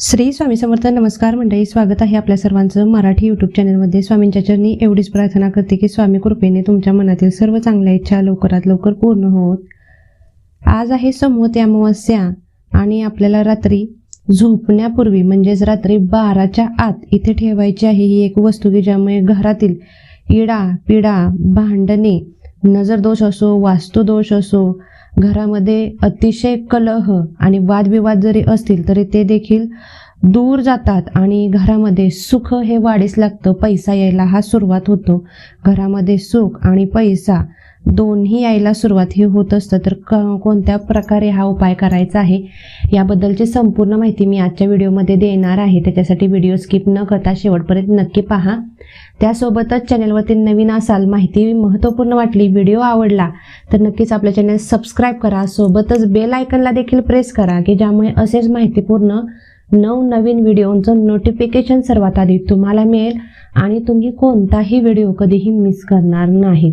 श्री स्वामी समर्थ नमस्कार मंडळी स्वागत आहे आपल्या सर्वांचं मराठी यूट्यूब चॅनलमध्ये स्वामींच्या चरणी एवढीच प्रार्थना करते की स्वामी कृपेने तुमच्या मनातील सर्व चांगल्या इच्छा लवकरात लवकर पूर्ण होत. आज आहे समूह अमावस्या आणि आपल्याला रात्री झोपण्यापूर्वी म्हणजेच रात्री बाराच्या आत इथे ठेवायची आहे ही एक वस्तू की ज्यामुळे घरातील इडा पिडा भांडणे नजरदोष असो वास्तुदोष असो घरामध्ये अतिशय कलह आणि वादविवाद जरी असतील तरी ते देखील दूर जातात आणि घरामध्ये सुख हे वाढीस लागतं पैसा यायला हा सुरुवात होतो. घरामध्ये सुख आणि पैसा दोन्ही यायला सुरुवात ही होत असतं. तर क कोणत्या प्रकारे हा उपाय करायचा आहे याबद्दलची संपूर्ण माहिती मी आजच्या व्हिडिओमध्ये देणार आहे. त्याच्यासाठी व्हिडिओ स्किप न करता शेवटपर्यंत नक्की पहा. त्यासोबतच चॅनलवरती नवीन असाल माहिती महत्त्वपूर्ण वाटली व्हिडिओ आवडला तर नक्कीच आपल्या चॅनल सबस्क्राईब करा. सोबतच बेल आयकनला देखील प्रेस करा की ज्यामुळे असेच माहितीपूर्ण नवनवीन व्हिडिओचं नोटिफिकेशन सर्वात आधी तुम्हाला मिळेल आणि तुम्ही कोणताही व्हिडिओ कधीही मिस करणार नाही.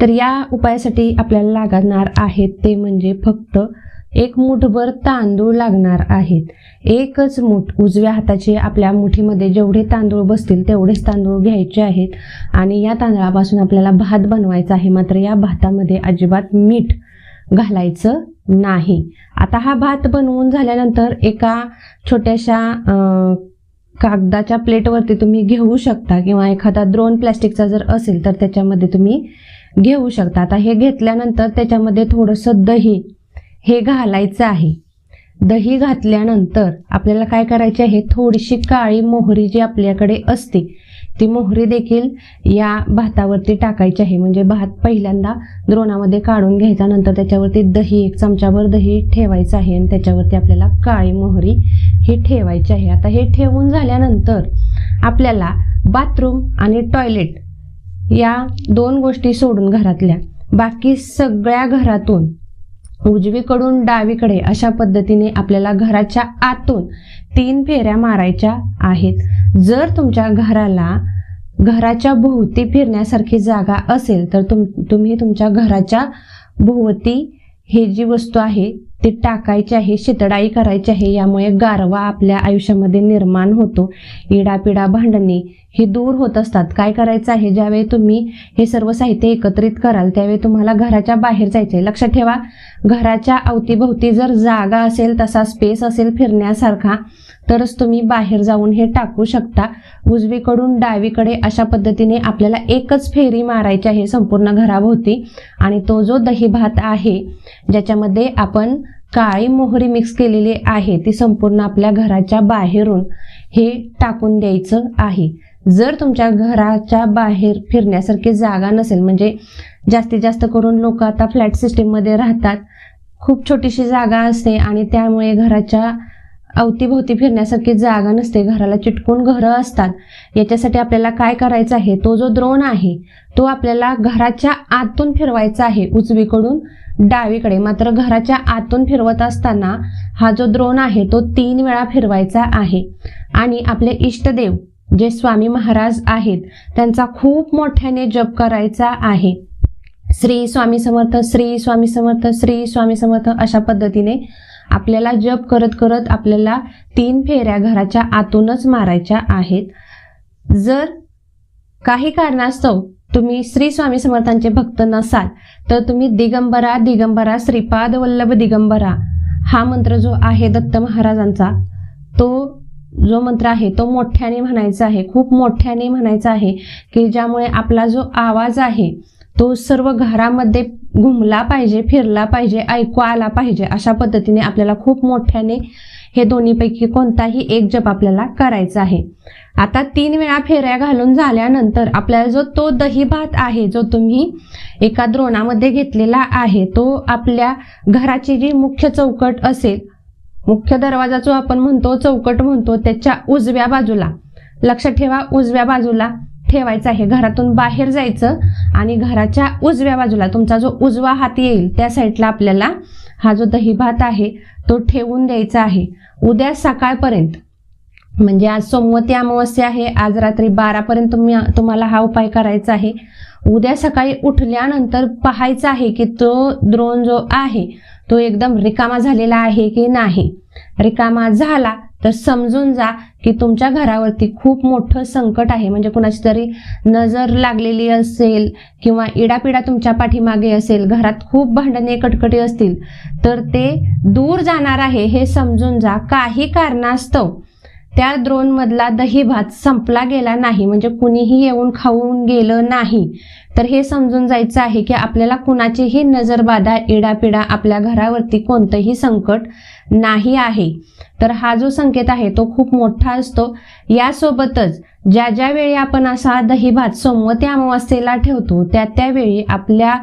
तर या उपायासाठी आपल्याला लागणार आहेत ते म्हणजे फक्त एक मुठभर तांदूळ लागणार आहेत. एकच मूठ उजव्या हाताचे आपल्या मुठीमध्ये जेवढे तांदूळ बसतील तेवढेच तांदूळ घ्यायचे आहेत. आणि या तांदळापासून आपल्याला भात बनवायचा आहे. मात्र या भातामध्ये अजिबात मीठ घालायचं नाही. आता हा भात बनवून झाल्यानंतर एका छोट्याशा कागदाच्या प्लेटवरती तुम्ही घेऊ शकता किंवा एखादा द्रोण प्लॅस्टिकचा जर असेल तर त्याच्यामध्ये तुम्ही घेऊ शकता. आता हे घेतल्यानंतर त्याच्यामध्ये थोडंसं दही हे घालायचं आहे. दही घातल्यानंतर आपल्याला काय करायचे आहे? थोडीशी काळी मोहरी जी आपल्याकडे असते ती मोहरी देखील या भातावरती टाकायची आहे. म्हणजे भात पहिल्यांदा द्रोणामध्ये काढून घ्यायचा नंतर त्याच्यावरती दही एक चमचाभर दही ठेवायचं आहे आणि त्याच्यावरती आपल्याला काळी मोहरी ही ठेवायची आहे. आता हे ठेवून झाल्यानंतर आपल्याला बाथरूम आणि टॉयलेट या दोन गोष्टी सोडून घरातल्या. बाकी सगळ्या घरातून उजवीकडून डावीकडे अशा पद्धतीने आपल्याला घराच्या आतून तीन फेऱ्या मारायच्या आहेत. जर तुमच्या घराला घराच्या भोवती फिरण्यासारखी जागा असेल तर तुम तुम्ही तुमच्या घराच्या भोवती ही जी वस्तू आहे ती टाकायची आहे शितडाई करायची आहे यामुळे गारवा आपल्या आयुष्यामध्ये निर्माण होतो. इडापिडा भांडणे हे दूर होत असतात. काय करायचं आहे? ज्यावेळी तुम्ही हे सर्व साहित्य एकत्रित कराल त्यावेळी तुम्हाला घराच्या बाहेर जायचं आहे. लक्षात ठेवा घराच्या अवतीभोवती जर जागा असेल तसा स्पेस असेल फिरण्यासारखा तरच तुम्ही बाहेर जाऊन हे टाकू शकता. उजवीकडून डावीकडे अशा पद्धतीने आपल्याला एकच फेरी मारायची आहे संपूर्ण घराभोवती. आणि तो जो दही भात आहे ज्याच्यामध्ये आपण काळी मोहरी मिक्स केलेली आहे ती संपूर्ण आपल्या घराच्या बाहेरून हे टाकून द्यायचं आहे. जर तुमच्या घराच्या बाहेर फिरण्यासारखी जागा नसेल म्हणजे जास्तीत जास्त करून लोक आता फ्लॅट सिस्टीममध्ये राहतात खूप छोटीशी जागा असते आणि त्यामुळे घराच्या अवतीभोवती फिरण्यासारखी जागा नसते घराला चिटकून घरं असतात. याच्यासाठी आपल्याला काय करायचं आहे तो जो द्रोण आहे तो आपल्याला घराच्या आतून फिरवायचा आहे उजवीकडून डावीकडे. मात्र घराच्या आतून फिरवत असताना हा जो द्रोण आहे तो तीन वेळा फिरवायचा आहे. आणि आपले इष्टदेव जे स्वामी महाराज आहेत त्यांचा खूप मोठ्याने जप करायचा आहे. श्री स्वामी समर्थ श्री स्वामी समर्थ श्री स्वामी समर्थ अशा पद्धतीने आपल्याला जप करत करत आपल्याला तीन फेऱ्या घराच्या आतूनच मारायच्या आहेत. जर काही कारणास्तव तुम्ही श्री स्वामी समर्थांचे भक्त नसाल तर तुम्ही दिगंबरा दिगंबरा श्रीपाद वल्लभ दिगंबरा. हा मंत्र जो आहे दत्त महाराजांचा तो जो मंत्र आहे तो मोठ्याने म्हणायचा आहे खूप मोठ्याने म्हणायचा आहे की ज्यामुळे आपला जो आवाज आहे तो सर्व घरामध्ये घुमला पाहिजे फिरला पाहिजे ऐकू आला पाहिजे अशा पद्धतीने आपल्याला खूप मोठ्याने हे दोन्हीपैकी कोणताही एक जप आपल्याला करायचा आहे. आता तीन वेळा फेऱ्या घालून झाल्यानंतर आपल्याला जो तो दही भात आहे जो तुम्ही एका द्रोणामध्ये घेतलेला आहे तो आपल्या घराची जी मुख्य चौकट असेल मुख्य दरवाजा जो आपण म्हणतो चौकट म्हणतो त्याच्या उजव्या बाजूला. लक्षात ठेवा उजव्या बाजूला. ठेवायचं आहे. घरातून बाहेर जायचं आणि घराच्या उजव्या बाजूला तुमचा जो उजवा हात येईल त्या साईडला आपल्याला हा जो दही भात आहे तो ठेवून द्यायचा आहे. उद्या सकाळपर्यंत म्हणजे आज सोमवती अमावस्या आहे आज रात्री बारापर्यंत तुम्ही तुम्हाला हा उपाय करायचा आहे. उद्या सकाळी उठल्यानंतर पाहायचं आहे की तो द्रोण जो आहे तो एकदम रिकामा झालेला आहे की नाही? रिकामा झाला तर समजून जा की तुमच्या घरावरती खूप मोठं संकट आहे. म्हणजे कुणाची तरी नजर लागलेली असेल किंवा इडापिडा तुमच्या पाठीमागे असेल घरात खूप भांडणे कटकटी असतील तर ते दूर जाणार आहे हे समजून जा. काही कारणास्तव त्या द्रोणमधला दही भात संपला गेला नाही. म्हणजे कुणीही येऊन खाऊन गेलं नाही. तर हे समजून जायचं आहे की आपल्याला कुणाचीही नजरबाधा इडापिडा आपल्या घरावरती कोणतंही संकट नाही आहे. तर हा जो संकेत आहे तो खूप मोठा असतो. यासोबतच ज्या ज्या वेळी आपण असा दही भात सोमवती अमावास्येला ठेवतो त्या त्यावेळी आपल्या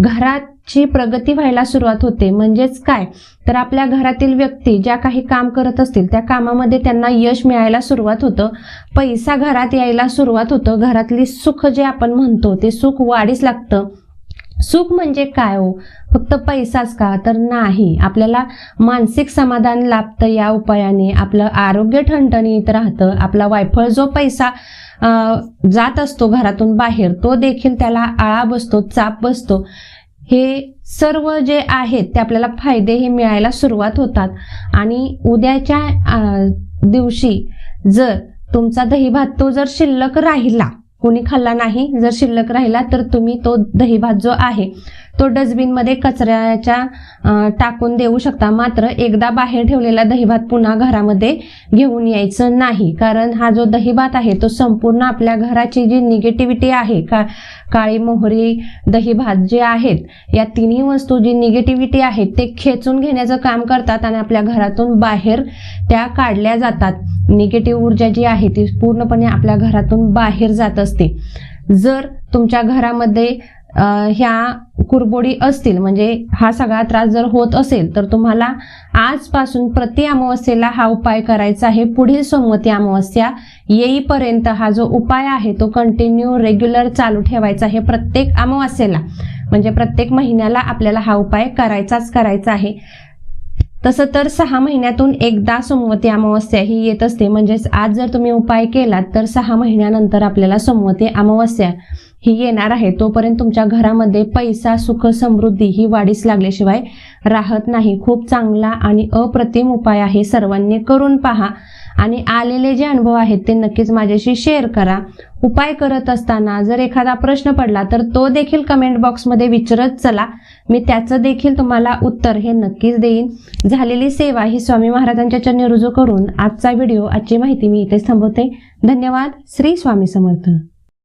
घराची प्रगती व्हायला सुरुवात होते. म्हणजेच काय? तर आपल्या घरातील व्यक्ती ज्या काही काम करत असतील त्या कामामध्ये त्यांना यश मिळायला सुरुवात होतं. पैसा घरात यायला सुरुवात होतं. घरातली सुख जे आपण म्हणतो ते सुख वाढीस लागतं. सुख म्हणजे काय हो? फक्त पैसाच का? तर नाही. आपल्याला मानसिक समाधान लाभतं या उपायाने. आपलं आरोग्य ठणठणीत राहतं. आपला वायफळ जो पैसा जात असतो घरातून बाहेर तो देखील त्याला आळा बसतो चाप बसतो. हे सर्व जे आहेत ते आपल्याला फायदे हे मिळायला सुरुवात होतात. आणि उद्याच्या दिवशी जर तुमचा दही भात तो जर शिल्लक राहिला कुणी खाल्ला नाही जर शिल्लक राहिला तर तुम्ही तो दही भात जो आहे तो डस्टबिनमध्ये कचऱ्याच्या टाकून देऊ शकता. मात्र एकदा बाहेर ठेवलेला दहीभात पुन्हा घरामध्ये घेऊन यायचं नाही. कारण हा जो दहीभात आहे तो संपूर्ण आपल्या घराची जी निगेटिव्हिटी आहे का काळी मोहरी दहीभात जे आहेत या तिन्ही वस्तू जी निगेटिव्हिटी आहे ते खेचून घेण्याचं काम करतात आणि आपल्या घरातून बाहेर त्या काढल्या जातात. निगेटिव्ह ऊर्जा जी आहे ती पूर्णपणे आपल्या घरातून बाहेर जात असते. जर तुमच्या घरामध्ये ह्या कुरबोडी असतील म्हणजे हा सगळा त्रास जर होत असेल तर तुम्हाला आजपासून प्रति अमावस्येला हा उपाय करायचा आहे. पुढील सोमवती अमावस्या येईपर्यंत हा जो उपाय आहे तो कंटिन्यू रेग्युलर चालू ठेवायचा आहे प्रत्येक अमावस्येला. म्हणजे प्रत्येक महिन्याला आपल्याला हा उपाय करायचाच करायचा आहे. तसं तर सहा महिन्यातून एकदा सोमवती अमावस्या ही येत असते. म्हणजेच आज जर तुम्ही उपाय केलात तर सहा महिन्यानंतर आपल्याला सोमवती अमावस्या ही येणार आहे. तोपर्यंत तुमच्या घरामध्ये पैसा सुख समृद्धी ही वाढीस लागल्याशिवाय राहत नाही. खूप चांगला आणि अप्रतिम उपाय आहे. सर्वांनी करून पहा. आणि आलेले जे अनुभव आहेत ते नक्कीच माझ्याशी शेअर करा. उपाय करत असताना जर एखादा प्रश्न पडला तर तो देखील कमेंट बॉक्समध्ये विचारत चला. मी त्याचं देखील तुम्हाला उत्तर हे नक्कीच देईन. झालेली सेवा ही स्वामी महाराजांच्या चरणी रुजू करून आजचा व्हिडिओ आजची माहिती मी इथेच थांबवते. धन्यवाद. श्री स्वामी समर्थ.